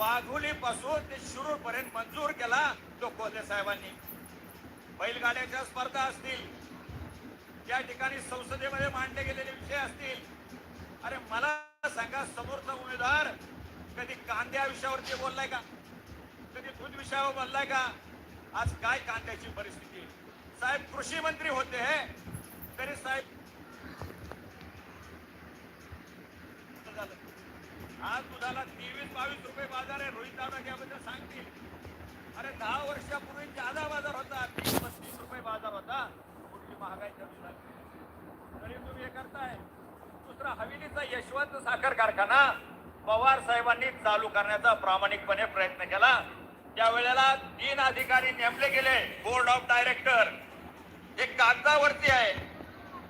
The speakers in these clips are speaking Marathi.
वाघोली पासून ते शिरूर पर्यंत मंजूर केला तो कोल्हे साहेबांनी. बैलगाड्याच्या स्पर्धा असतील त्या ठिकाणी संसदेमध्ये मांडले गेलेले विषय असतील. अरे मला सांगा समोरचा उमेदवार कधी कांद्या विषयावरती बोललाय का? कधी दूध विषयावर बोललाय का? आज काय कांद्याची परिस्थिती साहेब कृषी मंत्री होते हे. तरी साहेब झालं. आज दुधाला तेवीस बावीस रुपये बाजार आहे. रोहित दादा याबद्दल सांगतील. अरे दहा वर्षापूर्वी जादा बाजार होता. तीस पस्तीस रुपये बाजार होता. कुठली महागाई कमी तरी तुम्ही हे करताय. दुसरा हवेलीचा यशवंत साखर कारखाना पवार साहेबांनी चालू करण्याचा प्रामाणिकपणे प्रयत्न केला. त्यावेळेला तीन अधिकारी नेमले गेले. Board of director. हे कागदावरती आहे.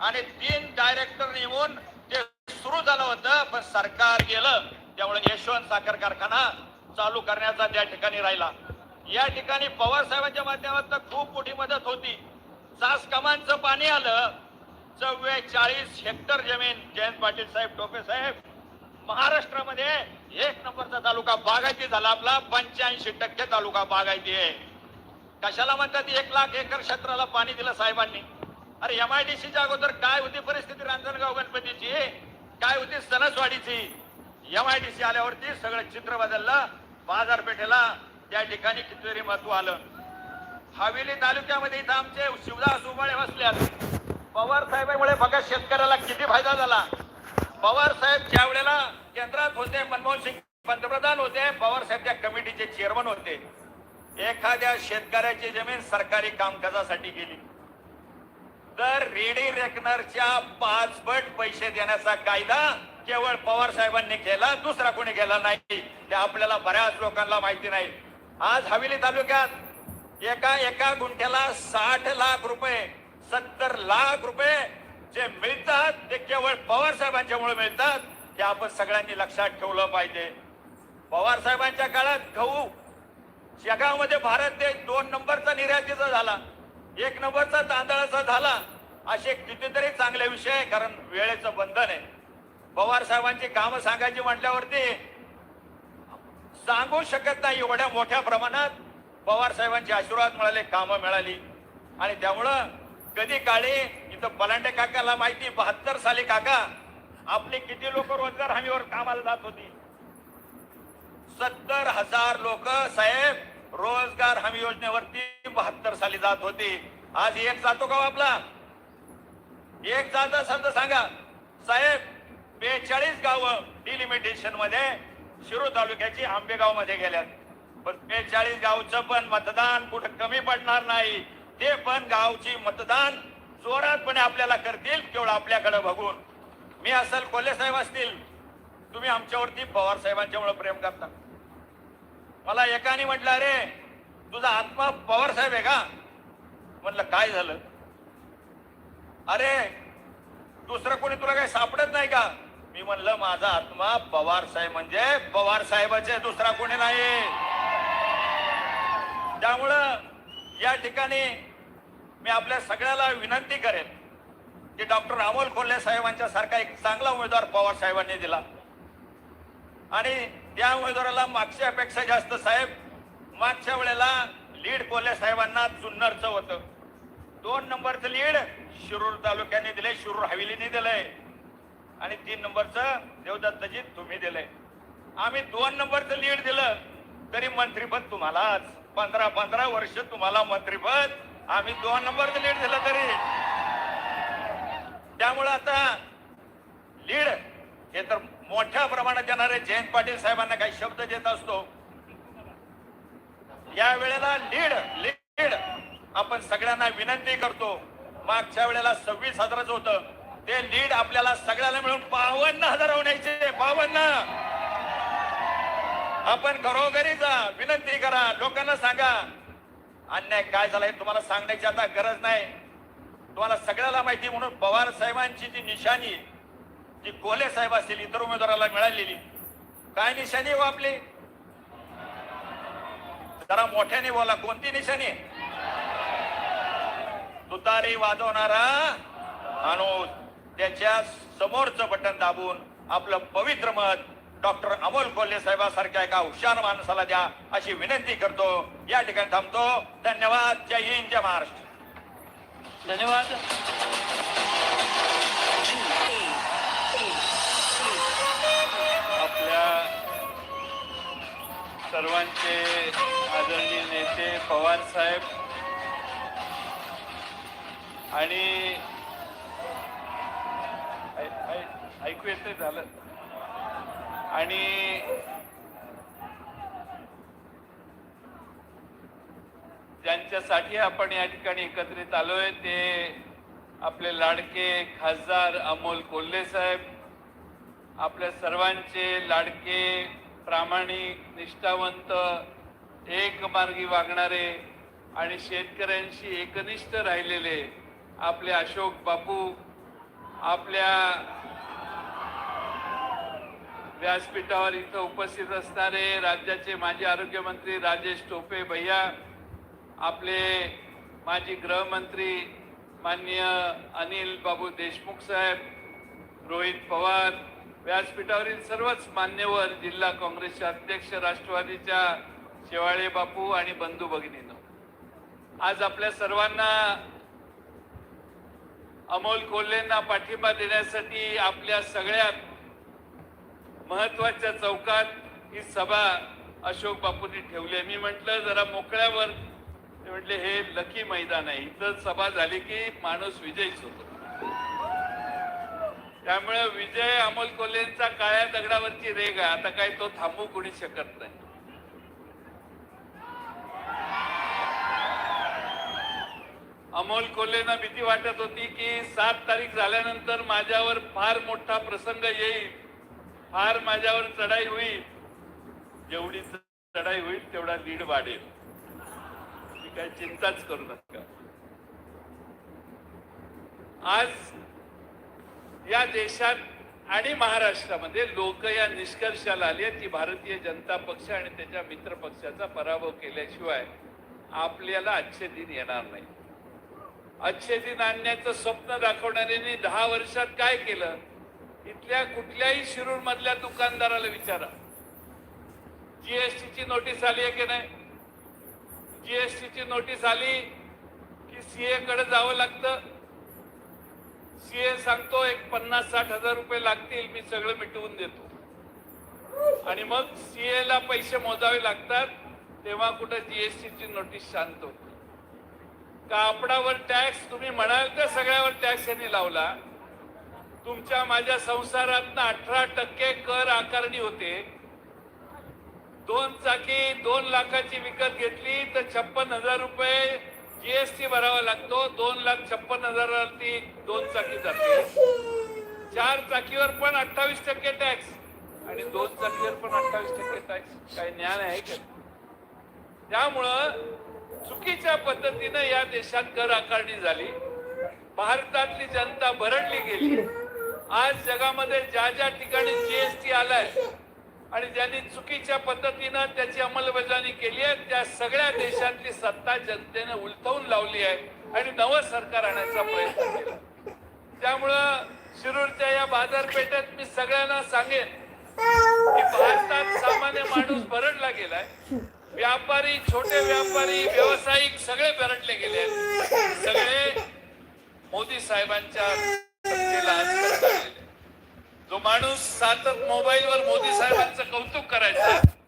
आणि तीन डायरेक्टर नेमून ते सुरू झालं होतं पण सरकार गेलं. त्यामुळे यशवंत साखर कारखाना चालू करण्याचा त्या ठिकाणी राहिला. या ठिकाणी पवार साहेबांच्या माध्यमातून खूप मोठी मदत होती. सास कमांचं पाणी आलं. चव्वेचाळीस हेक्टर जमीन जयंत पाटील साहेब टोपे साहेब. महाराष्ट्रामध्ये एक नंबरचा तालुका बागायती झाला. आपला पंच्याऐंशी टक्के तालुका बागायती आहे. कशाला म्हणतात एक लाख एकर क्षेत्राला पाणी दिलं साहेबांनी? अरे एम आय डी सीच्या अगोदर काय होती परिस्थिती रांजणगाव गणपतीची? काय होती सणसवाडीची? एम आय डी सी आल्यावरती सगळं चित्र बदललं. बाजारपेठेला त्या ठिकाणी कितीतरी महत्त्व आलं. हवेली तालुक्यामध्ये इथं आमचे शिवदास उबाळे बसल्यात पवार साहेबांमुळे बघा शेतकऱ्याला किती फायदा झाला? पवार साहेब ज्या वेळेला केंद्रात होते मनमोहन सिंग पंतप्रधान होते पवार साहेब त्या कमिटीचे चेअरमन होते. एखाद्या शेतकऱ्याची जमीन सरकारी कामकाजासाठी गेली. तर रेडी रेकनरच्या पाचपट पैसे देण्याचा कायदा केवळ पवार साहेबांनी केला दुसरा कोणी केला नाही. ते आपल्याला बऱ्याच लोकांना माहिती नाही. आज हवेली तालुक्यात एका एका गुंठ्याला साठ लाख रुपये सत्तर लाख रुपये जे मिळतात ते केवळ पवार साहेबांच्यामुळे मिळतात हे आपण सगळ्यांनी लक्षात ठेवलं पाहिजे. पवार साहेबांच्या काळात गहू जगामध्ये भारत देश दोन नंबरचा निर्यातीचा झाला एक नंबरचा तांदळाचा झाला असे कितीतरी चांगले विषय आहे, कारण वेळेचं बंधन आहे. पवार साहेबांची कामं सांगायची म्हटल्यावरती सांगू शकत नाही एवढ्या मोठ्या प्रमाणात पवार साहेबांचे आशीर्वाद मिळाले कामं मिळाली. आणि त्यामुळं कधी काळे इथं पलांडे काकाला माहिती बहात्तर साली काका आपले किती लोक रोजगार हमीवर कामाला जात होती? सत्तर हजार लोक साहेब रोजगार हमी योजनेवरती बहात्तर साली जात होती. आज एक जातो का हो आपला? एक जात असेल तर सांगा. साहेब बेचाळीस गावं डिलिमिटेशनमध्ये शिरू तालुक्याची आंबेगावमध्ये गेल्यात. पण बेचाळीस गावचं पण मतदान कुठं कमी पडणार नाही ते पण गावची मतदान जोरातपणे आपल्याला करतील केवळ आपल्याकडे बघून. मी असेल कोल्हे साहेब असतील तुम्ही आमच्यावरती पवार साहेबांच्यामुळे प्रेम करता. मला एकाने म्हटलं अरे तुझा आत्मा पवार साहेब आहे का? म्हटलं काय झालं? अरे दुसरं कोणी तुला काही सापडत नाही का? मी म्हणलं माझा आत्मा पवार साहेब म्हणजे पवार साहेबाचे दुसरा कोणी नाही. त्यामुळं या ठिकाणी मी आपल्या सगळ्याला विनंती करेन की डॉक्टर अमोल कोल्हे साहेबांच्या सारखा एक चांगला उमेदवार पवार साहेबांनी दिला. आणि त्या उमेदवाराला मागच्या अपेक्षा जास्त साहेब मागच्या वेळेला लीड कोल्हे साहेबांना जुन्नरचं होतं. दोन नंबरचं लीड शिरूर तालुक्याने दिले शिरूर हवेलीने दिलंय. आणि तीन नंबरचं देवदत्तजी तुम्ही दिलंय. आम्ही दोन नंबरचं लीड दिलं तरी मंत्रीपद तुम्हालाच. पंधरा पंधरा वर्ष तुम्हाला मंत्रीपद. आम्ही दोन नंबरचं लीड दिलं तरी. त्यामुळं आता लीड हे तर मोठ्या प्रमाणात येणारे जयंत पाटील साहेबांना काही शब्द देत असतो. या वेळेला लीड लीड आपण सगळ्यांना विनंती करतो. मागच्या वेळेला सव्वीस हजाराचं होतं. ते लीड आपल्याला सगळ्याला मिळून बावन्न हजार होण्याचे बावन्न. आपण घरोघरी जा विनंती करा लोकांना सांगा. अन्याय काय झालाय हे तुम्हाला सांगण्याची आता गरज नाही. तुम्हाला सगळ्याला माहिती म्हणून पवार साहेबांची जी निशाणी जी कोले साहेब असतील इतर उमेदवाराला मिळालेली काय निशाणी हो आपली? जरा मोठ्याने बोला कोणती निशाणी? तुतारी वाजवणारा माणूस. त्याच्या समोरचं बटन दाबून आपलं पवित्र मत डॉक्टर अमोल कोल्हे साहेबांसारख्या एका हुशार माणसाला द्या अशी विनंती करतो. या ठिकाणी थांबतो. धन्यवाद. जय हिंद जय महाराष्ट्र. धन्यवाद. आपल्या सर्वांचे आदरणीय नेते पवार साहेब आणि ऐकू येते झालं. आणि ज्यांच्यासाठी आपण या ठिकाणी एकत्रित आलोय ते आपले लाडके खासदार अमोल कोल्हे साहेब आपल्या सर्वांचे लाडके प्रामाणिक निष्ठावंत एकमार्गी वागणारे आणि शेतकऱ्यांशी एकनिष्ठ राहिलेले आपले अशोक बापू आपल्या व्यासपीठावर इथं उपस्थित असणारे राज्याचे माजी आरोग्यमंत्री राजेश टोपे भैया आपले माजी गृहमंत्री माननीय अनिल बाबू देशमुख साहेब रोहित पवार व्यासपीठावरील सर्वच मान्यवर जिल्हा काँग्रेसचे अध्यक्ष राष्ट्रवादीच्या शेवाळे बापू आणि बंधू भगिनीनं. आज आपल्या सर्वांना अमोल कोल्हेंना पाठिंबा देण्यासाठी आपल्या सगळ्यात महत्त्वाच्या चौकात ही सभा अशोक बापूंनी ठेवली मी म्हटलं जरा मोकळ्यावर म्हटले हे लकी मैदान आहे. इथं सभा झाली की माणूस विजयीच होतो. त्यामुळे विजय अमोल कोल्हेंचा काळ्या दगडावरची रेग आहे. आता काही तो थांबू कोणी शकत नाही. अमोल कोल्हेना भीती वाटत होती की सात तारीख झाल्यानंतर माझ्यावर फार मोठा प्रसंग येईल. फार माझ्यावर चढाई होईल. जेवढी चढाई होईल तेवढा लीड वाढेल. मी काही चिंताच करू नका. आज या देशात आणि महाराष्ट्रामध्ये लोक या निष्कर्षाला आली आहेत की भारतीय जनता पक्ष आणि त्याच्या मित्र पक्षाचा पराभव केल्याशिवाय आपल्याला आजचे दिन येणार नाही अच्छे दिन आणण्याचं स्वप्न दाखवणाऱ्यांनी दहा वर्षात काय केलं? इथल्या कुठल्याही शिरूर मधल्या दुकानदाराला विचारा. जीएसटी ची नोटीस आली आहे की नाही? जीएसटी ची नोटीस आली की सीए कडे जावं लागतं. सीए सांगतो एक पन्नास साठ हजार रुपये लागतील मी सगळं मिटवून देतो. आणि मग सीए ला पैसे मोजावे लागतात तेव्हा कुठं जीएसटी ची नोटीस शांत होते. कापडावर टॅक्स तुम्ही म्हणाल तर सगळ्यावर टॅक्स यांनी लावला. तुमच्या माझ्या संसारात अठरा टक्के कर आकारणी होते. दोन चाकी दोन लाखाची विकत घेतली तर छप्पन हजार रुपये जीएसटी भरावा लागतो. दोन लाख छप्पन हजारावरती दोन चाकी जाते चार चाकीवर पण अठ्ठावीस टक्के टॅक्स आणि दोन चाकीवर पण अठ्ठावीस टक्के टॅक्स काही ज्ञान आहे का? त्यामुळं चुकीच्या पद्धतीनं या देशात कर आकारणी झाली. भारतातली जनता भरडली गेली. आज जगामध्ये ज्या ज्या ठिकाणी जीएसटी आलाय आणि ज्यांनी चुकीच्या पद्धतीनं त्याची अंमलबजावणी केली आहे त्या सगळ्या देशातली सत्ता जनतेने उलथवून लावली आहे आणि नवं सरकार आणण्याचा प्रयत्न केला. त्यामुळं शिरूरच्या या बाजारपेठेत मी सगळ्यांना सांगेन की भारतात सामान्य माणूस भरडला गेलाय. व्यापारी छोटे व्यापारी व्यावसायिक सगळे पेरटले गेले. आहेत सगळे मोदी साहेबांच्या जो माणूस सातत मोबाईलवर मोदी साहेबांचं कौतुक करायचं